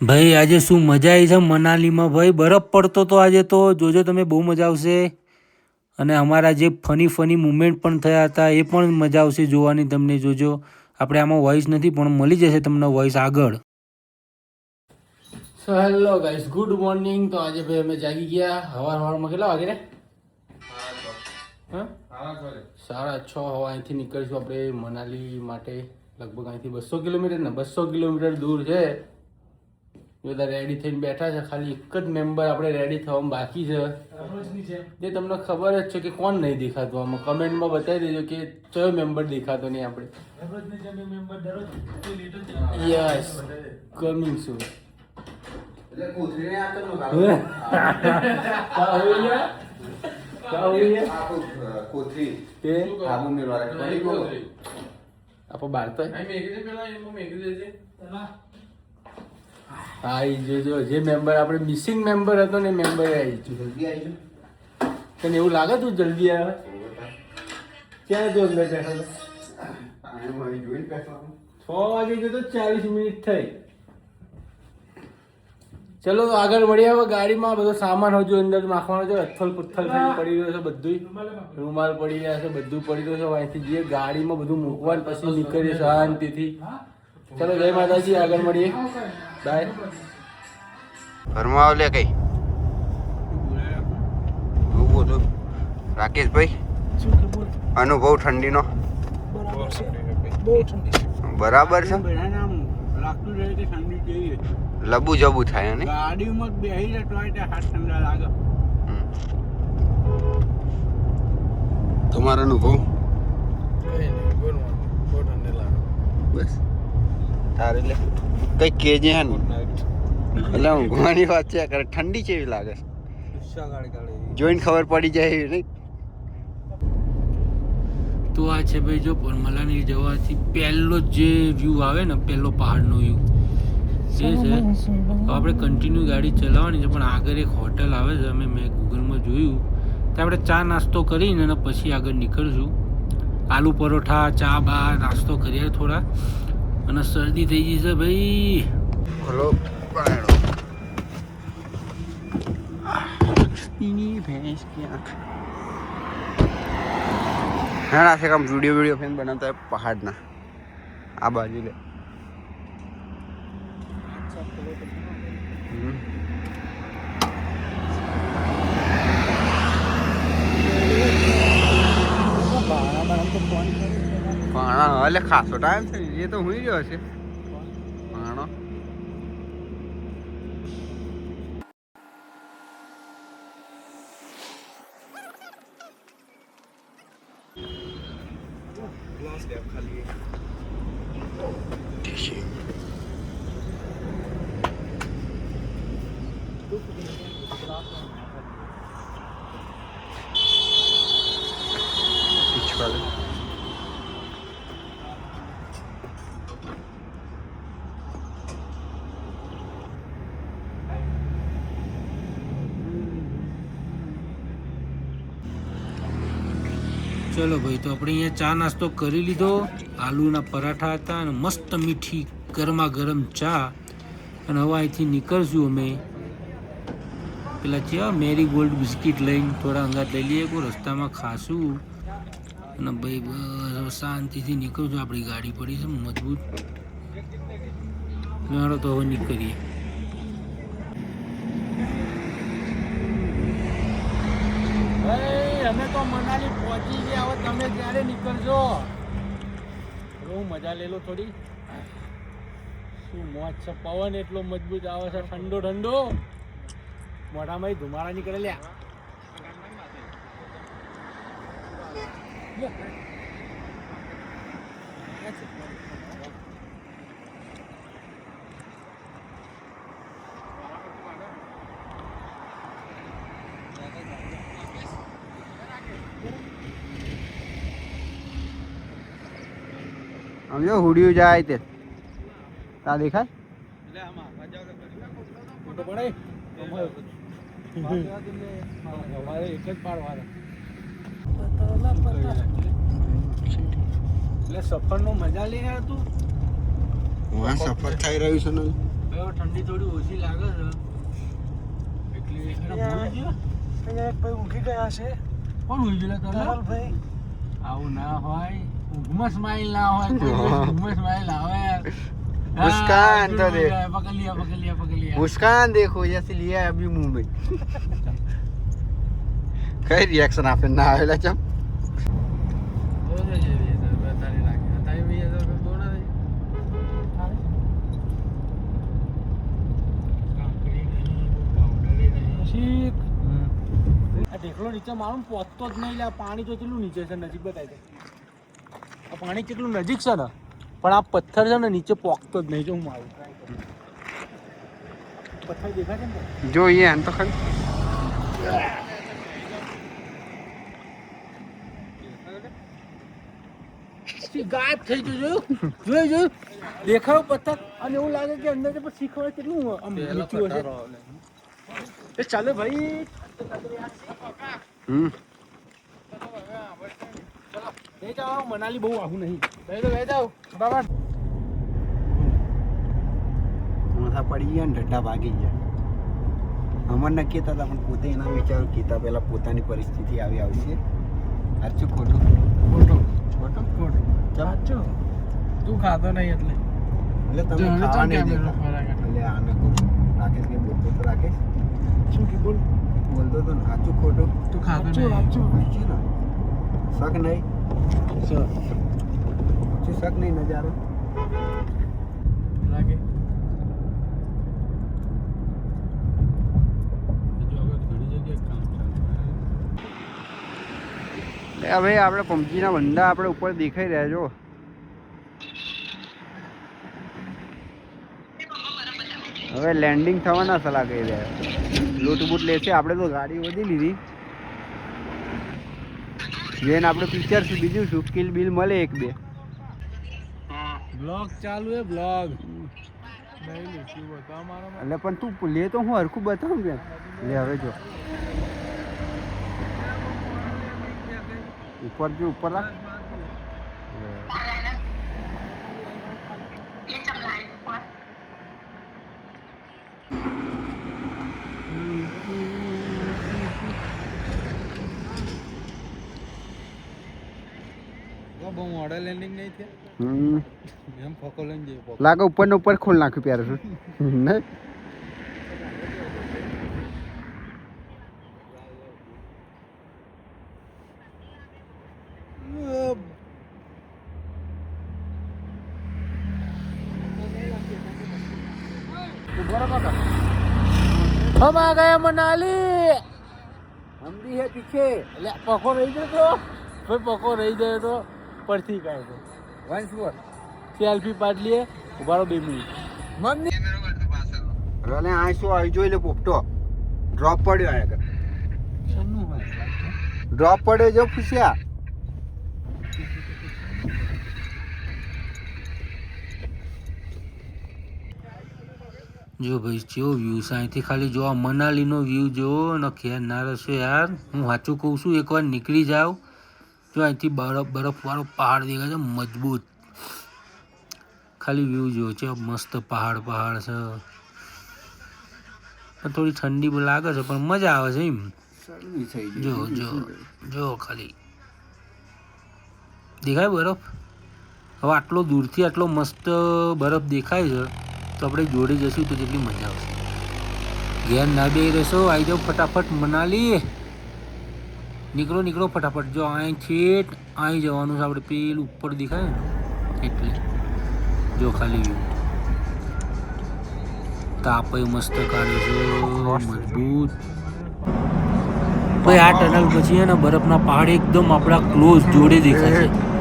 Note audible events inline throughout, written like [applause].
ભાઈ, આજે શું મજા આવી છે મનાલીમાં? ભાઈ, બરફ પડતો તો આજે તો. જોજો તમે, બહુ મજા આવશે. અને અમારા જે ફની ફની મુમેન્ટ પણ થયા હતા, એ પણ મજા આવશે જોવાની તમને, જોજો. આપણે આમાં વોઇસ નથી, પણ મળી જશે તમને વોઇસ આગળ. So hello guys good morning તો આજે ભાઈ અમે જાગી ગયા. હવાર હવારમાં કેટલા વાગે રે સાડા છ હવા અહીંથી નીકળીશું આપણે મનાલી માટે. લગભગ અહીંથી બસો કિલોમીટર ને બસો કિલોમીટર દૂર છે. બધા રેડી થઈને બેઠા છે. ખાલી એક જ મેમ્બર આપણે રેડી થવામાં બાકી છે. જે તમને ખબર જ છે કે કોણ નહીં દેખાતું. આમાં કમેન્ટમાં બતાવી દેજો કે કયો મેમ્બર દેખાતો નહીં આપણે. યસ કમિંગ શું આપણે બાર તો. હા ઈ જો જો જે મેમ્બર આપણે મિસિંગ મેમ્બર હતો ને મેમ્બર આવી જલ્દી આવી તને એવું લાગે તું જલ્દી આવે? ક્યાં જો અંદર બેઠો છ? વાગે જો તો ચાલીસ મિનિટ થઈ. ચલો તો આગળ વળી હવે ગાડીમાં બધો સામાન હજુ અંદર નાખવાનો છે. અથલ પુથલ પડી રહ્યો છે બધું રૂમાલ પડી રહ્યા છે બધું પડી રહ્યું છે. અહીંથી જે ગાડીમાં બધું મૂકવાનું પછી નીકળીએ શાંતિથી. ચલો જય માતાજી આગળ મળીએ. બાય ઘરમાં આવ લે કઈ બહુ રાકેશભાઈ અનુભવ ઠંડીનો? બરાબર છે. લાગતું રહે કે ઠંડી કેવી લબુ જબુ થાય ને ગાડીમાં બેસી જાય તો હાથ ઠંડા લાગે તમારો અનુભવ બસ. તારે લે. કઈ કેજે હે ને એટલે ઊંઘવાની વાત છે કરે ઠંડી કેવી લાગે જોઈને ખબર પડી જાય એવી, નહીં? તો આ છે ભાઈ જો પરમલાની જવાથી પહેલો જે વ્યૂ આવે ને, પહેલો પહાડનો વ્યૂ જે છે, આપણે કન્ટિન્યુ ગાડી ચલાવવાની છે, પણ આગળ એક હોટલ આવે છે, અમે મેં ગૂગલમાં જોયું. તો આપણે ચા નાસ્તો કરીને અને પછી આગળ નીકળશું. આલુ પરોઠા, ચા બા, નાસ્તો કરીએ થોડા. અને શરદી થઈ ગઈ છે ભાઈ. હલો ભેંસ હા ના કામ વીડિયો વીડિયો ફેન બનાવતા હોય પહાડના. આ બાજુ લે. હમ. પાણા એટલે ખાસો ટાઈમ થઈ એ તો હુઈ રહ્યો છે પાણો ચલો ભાઈ, તો આપણે અહીંયા ચા નાસ્તો કરી લીધો. આલુના પરાઠા હતા અને મસ્ત મીઠી ગરમા ગરમ ચા. અને હવે અહીંથી નીકળશું અમે. પેલા છે મેરી ગોલ્ડ બિસ્કિટ લઈને થોડા અંગાત લઈ લઈએ. કોઈ રસ્તામાં ખાશું. અને ભાઈ, બસ શાંતિથી નીકળશું. આપણી ગાડી પડી છે, મજબૂત. તો હવે નીકળીએ. અમે તો મનાલી પહોંચી ગયા હવે તમે ક્યારે નીકળજો? બહુ મજા લેલો થોડી. શું મોજ છે, પવન એટલો મજબૂત આવે છે, ઠંડો ઠંડો. મોઢામાં ધુમાડા નીકળે લ્યા સમજો હુડિયું જાય તે. તા દેખાય? તો પડે એક જ એટલે સફરનો મજા લઈ રહ્યા તું? સફર થઈ રહ્યું છે ને. ઠંડી થોડી ઓછી લાગે છે. એટલે એને ગયો? ભાઈ ઊંઘી ગયા છે. કોણ ગયેલા? આવું ના હોય. ઊંઘમાં સ્માઈલ ના હોય કોઈ દિવસ ઊંઘમાં સ્માઈલ આવે મુસ્કાન તો દેખ. પકડ लिया પકડ लिया पकड़ लिया मुस्कान देखो जैसे लिया है अभी मुंह में કઈ રિએક્શન આપે ના આવેલા ચમ दो दे ये ये तो बताने लगे बताइए भैया तो फिर दो ना दे કાંકરી નહીં પાવડર નહીં આ ઢેકલો નીચે મારું પહોંચતો જ નહીં લે આ પાણી તો કેટલું નીચે છે નજીક બતાવી દે આ પાણી કેટલું નજીક છે ને પણ આ પથ્થર છે ને નીચે પોકતો જ નહીં જો હું આવું. પથ્થર દેખાય છે ને જોઈએ એમ તો ખરી. ગાયબ થઈ ગયું જોયું જોયું જોયું દેખાયો પથ્થર? અને એવું લાગે કે અંદર પણ શીખવાય કેટલું આમ નીચું હશે એ ચાલે ભાઈ. હમ. મનાલી બહુ આવું નહીં. બરાબર માથા પડી ગયા ને ઢટ્ટા ભાગી ગયા. અમરને કહેતા હતા પણ પોતે એના વિચારો કહેતા પહેલાં પોતાની પરિસ્થિતિ આવી આવશે. સાચું ખોટું? ખોટો. ખોટું ખોટો? સાચો. તું ખાતો નહીં એટલે. એટલે તમે ખાવા નહીં દેતા એટલે. એટલે આને રાકેશ કે બોલતો તો રાકેશ. શું કે બોલ બોલતો તો સાચું ખોટું? તું ખાતો નહીં. સાચું. ને શક નહીં? શક નહીં નજારો લાગે. હજુ આગળ ઘણી જગ્યાએ કામ ચાલુ. હવે આપણે પંપકીના બંડા આપણે ઉપર દેખાઈ રહ્યા જો હવે લેન્ડિંગ થવાના સલાહ કહી રહ્યા લૂટ બૂટ લેશે. આપણે તો ગાડી વધી લીધી. જેને આપણે પિક્ચર શું બીજું શું કિલ બિલ મળે એક બે. બ્લોગ ચાલુ હે બ્લોગ એટલે પણ તું લે તો હું હરખું બતાવું બેન લે હવે જો. ઉપર જો ઉપર રાખ બહુ મોડલ લેન્ડિંગ નહીં થયા હમ એમ ફોકો લઈને જઈએ લાગે ઉપર ને ઉપર ખોલ નાખ્યું પ્યારે શું નહીં हम आ गए मनाली हम भी है पीछे એટલે પકો રહી ગયો તો ભાઈ પકો રહી ગયો તો પરથી કાઢ દો વન્સ મોર સેલ્ફી પાડ ઊભા રહો બે મિનિટ. મમ્મી. રલે આ શું આવી જોઈ લે પોપટો? ડ્રોપ પડ્યો શેનું હોય ડ્રોપ પડ્યો જો ખુશિયા જો ભાઈ કેવો વ્યૂ છે? અહીંથી ખાલી જો આ મનાલીનો વ્યૂ જોવો ને ખેર ના રહેશો યાર. હું સાચું કહું છું એકવાર નીકળી જાવ જો અહીંથી બરફ બરફવાળો પહાડ દેખાય છે મજબૂત. ખાલી વ્યૂ જોવો છે મસ્ત પહાડ પહાડ છે. થોડી ઠંડી લાગે છે પણ મજા આવે છે એમ. જો જો જો ખાલી. દેખાય બરફ? હવે આટલો દૂરથી આટલો મસ્ત બરફ દેખાય છે તો આપણે જોડે જશું તો કેટલી મજા આવશે. ઘેર ના બે રહેશો આવી જાઓ ફટાફટ મનાલી નીકળો નીકળો ફટાફટ. જો અહીં છેટ અહીં જવાનું છે આપણે. પેલું ઉપર દેખાય ને? એટલે. જો ખાલી વ્યૂ તાપય મસ્ત કાઢ્યો છે. મજબૂત. ભાઈ, આ ટનલ પછી છે ને બરફના પહાડ એકદમ આપણા ક્લોઝ જોડે દેખાય છે.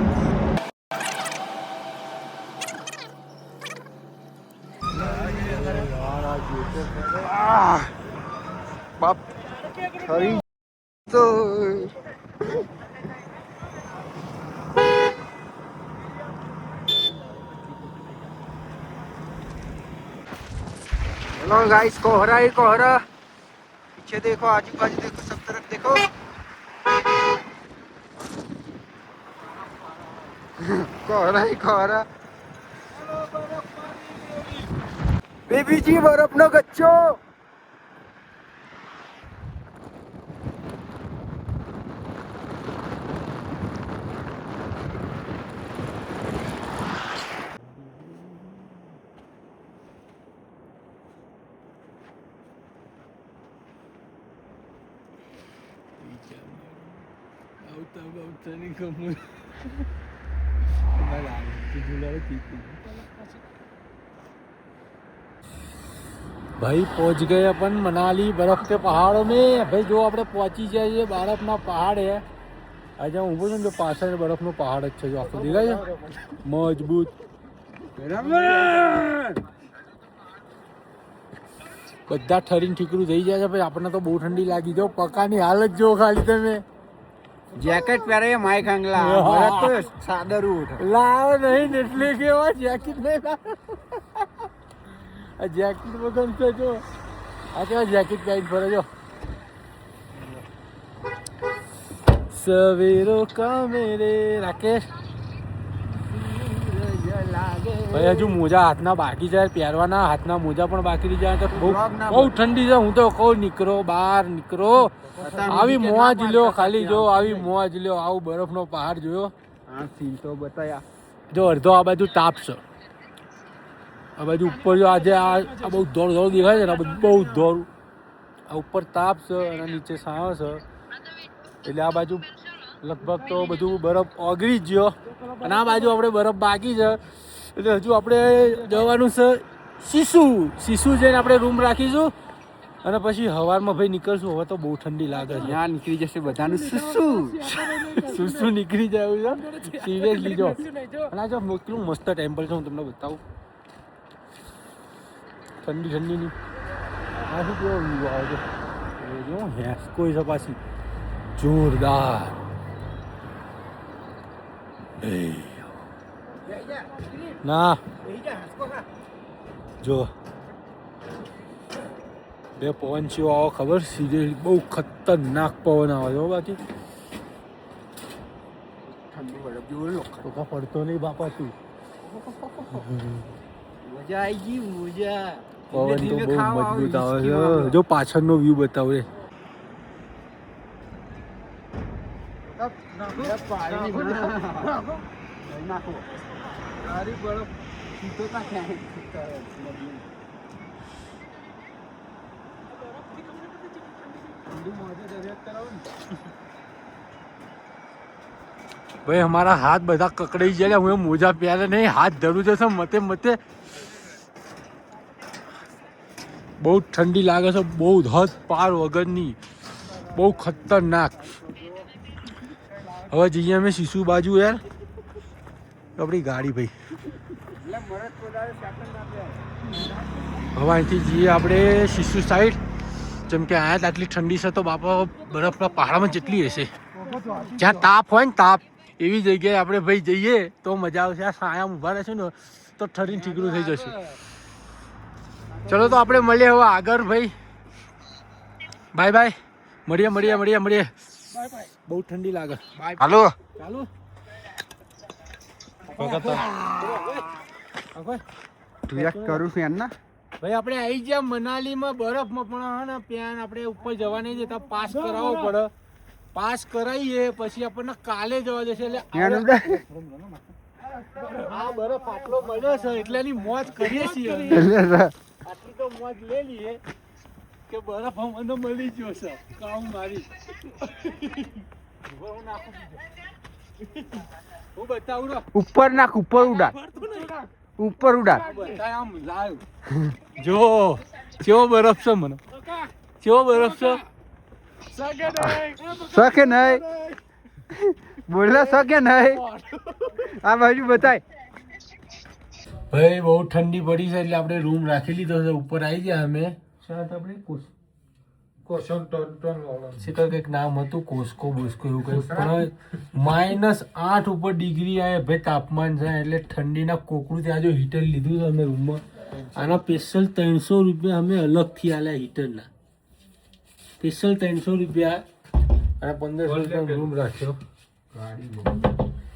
गाइस कोहरा ही कोहरा पीछे देखो आजू बाजू देखो, सब तरफ़ देखो। कोहरा ही कोहरा બેબીજી બરફનો ગચ્ચો આવતા આવતા ની કમર भाई पहुंच गए अपन मनाली बर्फ के पहाड़ों में भाई जो આપણે પહોંચી ગયા છે બરફના પહાડ હે આજે હું ઊભો છું ને જો પાછળ બરફનો પહાડ જ છે જો આખો દેખાય છે મજબૂત બધા ઠરીને ઠીકરું થઈ જાય છે ભાઈ આપણને તો બહુ ઠંડી લાગી જો પકાની હાલત જો ખાલી તમે જેકેટ પહેરે માઈક આંગલા. [laughs] ભરત તો સાદર ઉઠ. લાવ નહીં એટલે કેવા જેકેટ નહીં આ જેકેટ વગર છે જો આ કેવા જેકેટ પહેરી ફરે જો. સવેરો કા મેરે રાકેશ. ભાઈ હજુ મોજા હાથના બાકી જાય પહેરવાના હાથના મોજા પણ બાકી રહી જાય તો બહુ બહુ ઠંડી છે. હું તો કહું નીકળો બહાર નીકળો. આવી મોજ લ્યો ખાલી જો આવી મોજ લ્યો આવું બરફનો પહાડ જોયો. સીન તો બતાયા. જો અડધો આ બાજુ તાપ છે આ બાજુ ઉપર જો આજે આ બહુ ધોળ ધોળ દેખાય છે ને આ બહુ ધોળ. આ ઉપર તાપ છે અને નીચે સાવ છે એટલે આ બાજુ લગભગ તો બધું બરફ ઓગળી જ ગયો. અને આ બાજુ આપણે બરફ બાકી છે. એટલે હજુ આપણે જવાનું છે શીશુ. શીશુ જઈને આપણે રૂમ રાખીશું અને પછી હવારમાં ભાઈ નીકળશું. હવે તો બહુ ઠંડી લાગે છે. ત્યાં નીકળી જશે બધાનું સુસુ શું શું નીકળી જાય છે. સિરિયસલી જો અને જો કેટલું મસ્ત ટેમ્પલ છે હું તમને બતાવું. ઠંડી ઠંડીની આ શું કેવો વ્યૂ આવે છે? હેસ્કો છે પાછી. જોરદાર. એ. ના. જો. બે પવન ચેવો આવો ખબર? સીધે બહુ ખતરનાક પવન આવે છે હો બાકી. ઠંડુ પડતો નહીં બાપા તું. મજા આવી ગઈ મજા. પવન તો બહુ મજબૂત આવે છે. જો પાછળનો વ્યૂ બતાવે નાખો. તારી બરફ સીધો તા ભાઈ, અમારા હાથ બધા કકડાઈ ગયા હું એ મોજા પહેરે નહીં, હાથ ધરું જશે મતે મતે. બહુ ઠંડી લાગે છે, બહુ હદ પાર વગરની. બહુ ખતરનાક. હવે જઈએ અમે શીશુ બાજુ, યાર. આપણી ગાડી ભાઈ. હવે અહીંથી જઈએ આપણે શિશુ સાઈડ જેમ કે અહીંયા આટલી ઠંડી છે તો બાપા બરફના પહાડમાં જેટલી હશે જ્યાં તાપ હોય ને તાપ એવી જગ્યાએ આપણે ભાઈ જઈએ તો મજા આવશે. આ સાયા ઊભા રહેશે ને તો ઠરીને ઠીકરું થઈ જશે. ચલો તો આપણે મળીએ હવે આગળ ભાઈ. બાય બાય મળીએ મળીએ મળીએ મળીએ. બહુ ઠંડી લાગે. હાલો. ચાલુ. તું. કરું છું એમ ના? ભાઈ આપણે આવી ગયા મનાલીમાં બરફમાં પણ હે ને ત્યાં આપણે ઉપર જવા નહીં દેતા. પાસ કરાવવો પડે. પાસ કરાવીએ પછી આપણને કાલે જવા દેશે એટલે. આ બરફ આટલો મળ્યો છે એટલે એની મોજ કરીએ છીએ. [laughs] આટલી તો મોજ લઈ લઈએ કે બરફ અમને મળી ગયો છે. કામ મારી. [laughs] નાખું બીજો. હું બતાવું ઉપર નાખ ઉપર ઉડાડ. ઉપર ઉડાડ. જો કેવો બરફ છે મને. કેવો બરફ છે. શકે નહીં? બોલા શકે નહીં? આ બાજુ બતાય. ભાઈ બહુ ઠંડી પડી છે એટલે આપણે રૂમ રાખી લીધો છે. ઉપર આવી ગયા અમે. સાત આપણે શીતળ કંઈક નામ હતું કોસ્કો બોસ્કો એવું કંઈક પણ માઇનસ આઠ ઉપર ડિગ્રી આવે ભાઈ તાપમાન છે એટલે ઠંડીના કોકડું ત્યાં જો હીટર લીધું છે અમે રૂમમાં આના સ્પેશિયલ ત્રણસો રૂપિયા અમે અલગથી આલ્યા હીટરના સ્પેશિયલ ત્રણસો રૂપિયા. અને પંદરસો રૂપિયા રૂમ રાખ્યો.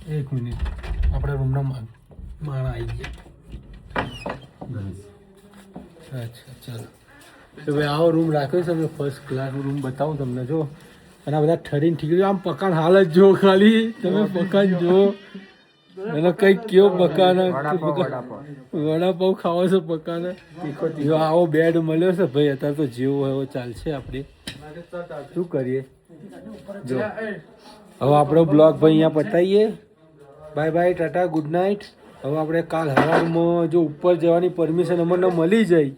એક મિનિટ. આપણે રૂમના માણા આવી ગયા. અચ્છા ચાલો. તો ભાઈ આવો રૂમ રાખ્યો છે અમે ફર્સ્ટ ક્લાસ રૂમ બતાવું તમને જો. અને આ બધા ઠરીને ઠીક આમ પકાન હાલ જ જો ખાલી. તમે પકાન જો અને કઈ કયો પકાન વડાપાઉ ખાવો છો પકાન જો આવો બેડ મળ્યો છે ભાઈ અત્યારે તો જેવો એવો ચાલશે આપણે. શું કરીએ? જો. હવે આપણો બ્લોગ ભાઈ અહીંયા પતાવીએ bye bye tata good night હવે આપણે કાલ હવારમાં જો ઉપર જવાની પરમિશન અમને મળી જાય.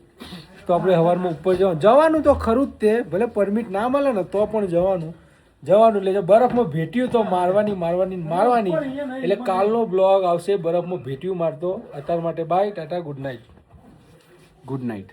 તો આપણે સવારમાં ઉપર જવાનું. જવાનું તો ખરું જ તે ભલે પરમિટ ના મળે ને તો પણ જવાનું. જવાનું એટલે જો બરફમાં ભેટ્યું તો મારવાની મારવાની મારવાની. એટલે કાલનો બ્લોગ આવશે બરફમાં ભેટ્યું મારતો. અત્યાર માટે bye tata good night good night